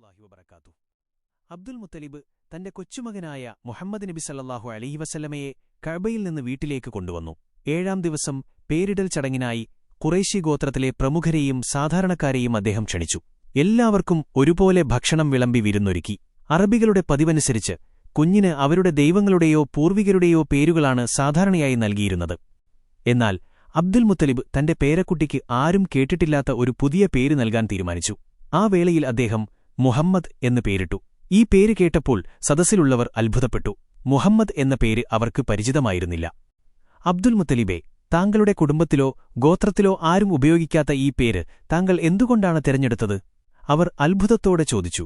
വറഹ്മത്തുള്ളാഹി വബർക്കാത്തു അബ്ദുൽ മുത്തലിബ് തന്റെ കൊച്ചുമകനായ മുഹമ്മദ് നബി സല്ലാഹു അലഹി വസല്ലമയെ കഴബയിൽ നിന്ന് വീട്ടിലേക്ക് കൊണ്ടുവന്നു. ഏഴാം ദിവസം പേരിടൽ ചടങ്ങിനായി ഖുറൈശി ഗോത്രത്തിലെ പ്രമുഖരെയും സാധാരണക്കാരെയും അദ്ദേഹം ക്ഷണിച്ചു. എല്ലാവർക്കും ഒരുപോലെ ഭക്ഷണം വിളമ്പി വിരുന്നൊരുക്കി. അറബികളുടെ പതിവനുസരിച്ച് കുഞ്ഞിന് അവരുടെ ദൈവങ്ങളുടെയോ പൂർവികരുടെയോ പേരുകളാണ് സാധാരണയായി നൽകിയിരുന്നത്. എന്നാൽ അബ്ദുൽ മുത്തലിബ് തന്റെ പേരക്കുട്ടിക്ക് ആരും കേട്ടിട്ടില്ലാത്ത ഒരു പുതിയ പേര് നൽകാൻ തീരുമാനിച്ചു. ആ വേളയിൽ അദ്ദേഹം മുഹമ്മദ് എന്ന് പേരിട്ടു. ഈ പേര് കേട്ടപ്പോൾ സദസ്സിലുള്ളവർ അത്ഭുതപ്പെട്ടു. മുഹമ്മദ് എന്ന പേര് അവർക്ക് പരിചിതമായിരുന്നില്ല. അബ്ദുൽ മുത്തലിബെ താങ്കളുടെ കുടുംബത്തിലോ ഗോത്രത്തിലോ ആരും ഉപയോഗിക്കാത്ത ഈ പേര് താങ്കൾ എന്തുകൊണ്ടാണ് തിരഞ്ഞെടുത്തത്? അവർ അത്ഭുതത്തോടെ ചോദിച്ചു.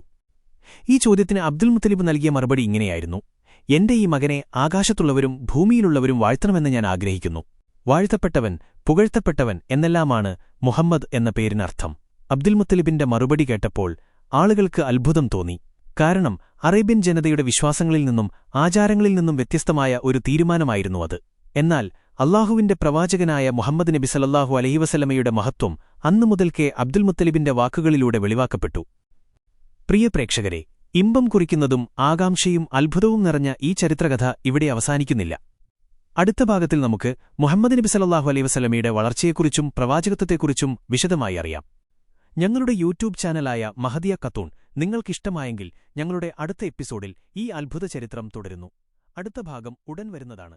ഈ ചോദ്യത്തിന് അബ്ദുൽ മുത്തലിബ് നൽകിയ മറുപടി ഇങ്ങനെയായിരുന്നു. എന്റെ ഈ മകനെ ആകാശത്തുള്ളവരും ഭൂമിയിലുള്ളവരും വാഴ്ത്തണമെന്ന് ഞാൻ ആഗ്രഹിക്കുന്നു. വാഴ്ത്തപ്പെട്ടവൻ പുകഴ്ത്തപ്പെട്ടവൻ എന്നെല്ലാമാണ് മുഹമ്മദ് എന്ന പേരിനർത്ഥം. അബ്ദുൽ മുത്തലിബിന്റെ മറുപടി കേട്ടപ്പോൾ ആളുകൾക്ക് അത്ഭുതം തോന്നി. കാരണം അറേബ്യൻ ജനതയുടെ വിശ്വാസങ്ങളിൽ നിന്നും ആചാരങ്ങളിൽ നിന്നും വ്യത്യസ്തമായ ഒരു തീരുമാനമായിരുന്നു അത്. എന്നാൽ അള്ളാഹുവിന്റെ പ്രവാചകനായ മുഹമ്മദ് നബി സല്ലല്ലാഹു അലൈഹി വസല്ലമയുടെ മഹത്വം അന്നു മുതൽക്കേ അബ്ദുൽ മുത്തലിബിന്റെ വാക്കുകളിലൂടെ വെളിവാക്കപ്പെട്ടു. പ്രിയ പ്രേക്ഷകരെ ഇമ്പം കുറിക്കുന്നതും ആകാംക്ഷയും അത്ഭുതവും നിറഞ്ഞ ഈ ചരിത്രകഥ ഇവിടെ അവസാനിക്കുന്നില്ല. അടുത്ത ഭാഗത്തിൽ നമുക്ക് മുഹമ്മദ് നബി സല്ലല്ലാഹു അലൈഹി വസല്ലമയുടെ വളർച്ചയെക്കുറിച്ചും പ്രവാചകത്വത്തെക്കുറിച്ചും വിശദമായി അറിയാം. ഞങ്ങളുടെ യൂട്യൂബ് ചാനലായ മഹദിയ കത്തൂൺ നിങ്ങൾക്കിഷ്ടമായെങ്കിൽ ഞങ്ങളുടെ അടുത്ത എപ്പിസോഡിൽ ഈ അത്ഭുത ചരിത്രം തുടരുന്നു. അടുത്ത ഭാഗം ഉടൻ വരുന്നതാണ്.